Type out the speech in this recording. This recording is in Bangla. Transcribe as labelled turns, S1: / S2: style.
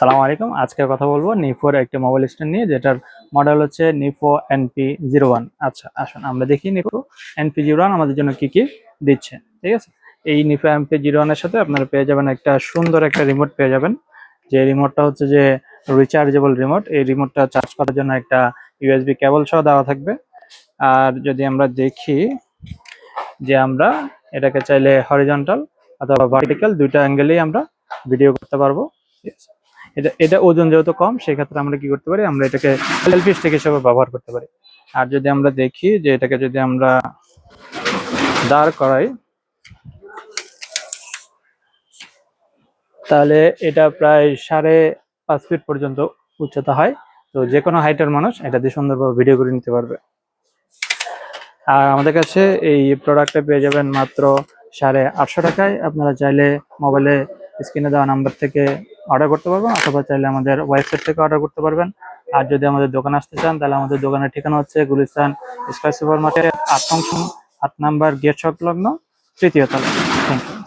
S1: সালামু আলাইকুম। আজকে কথা বলব নিফোর একটি মোবাইল স্ট্যান্ড নিয়ে, যেটার মডেল হচ্ছে নিফো এনপি জিরো ওয়ান আচ্ছা আসুন আমরা দেখি নিফো এনপি জিরো ওয়ান আমাদের জন্য কি কি দিচ্ছে, ঠিক আছে? এই নিফো এনপি জিরো ওয়ানের সাথে আপনারা পেয়ে যাবেন একটা সুন্দর একটা রিমোট পেয়ে যাবেন। যে রিমোটটা হচ্ছে যে রিচার্জেবল রিমোট এই রিমোটটা চার্জ করার জন্য একটা ইউএসবি কেবল সহ দেওয়া থাকবে। আর যদি আমরা দেখি যে আমরা এটাকে চাইলে হরিজন্টাল অথবা ভার্টিক্যাল দুইটা অ্যাঙ্গেলেই আমরা ভিডিও করতে পারব, ঠিক আছে? এটা এটা ওজন যেহেতু কম, সেক্ষেত্রে আমরা কি করতে পারি? আমরা এটাকে সেলফি স্টিক হিসেবে ব্যবহার করতে পারি। আর যদি আমরা দেখি যে এটাকে যদি আমরা দাঁড় করাই, তাহলে এটা প্রায় সাড়ে পাঁচ ফিট পর্যন্ত উচ্চতা হয়। তো যে কোনো হাইটের মানুষ এটা দিয়ে সুন্দরভাবে ভিডিও করে নিতে পারবে। আর আমাদের কাছে এই প্রোডাক্টটা পেয়ে যাবেন মাত্র সাড়ে আটশো টাকায়। আপনারা চাইলে মোবাইলে স্ক্রিনে দেওয়া নাম্বার থেকে অর্ডার করতে পারবেন, অথবা চাইলে আমাদের ওয়েবসাইট থেকে অর্ডার করতে পারবেন। আর যদি আমাদের দোকানে আসতে চান, তাহলে আমাদের দোকানের ঠিকানা হচ্ছে গুলিস্তান স্কাই সুপার মার্কেট আট আট নাম্বার গেট সংলগ্ন তৃতীয় তলা থ্যাংক ইউ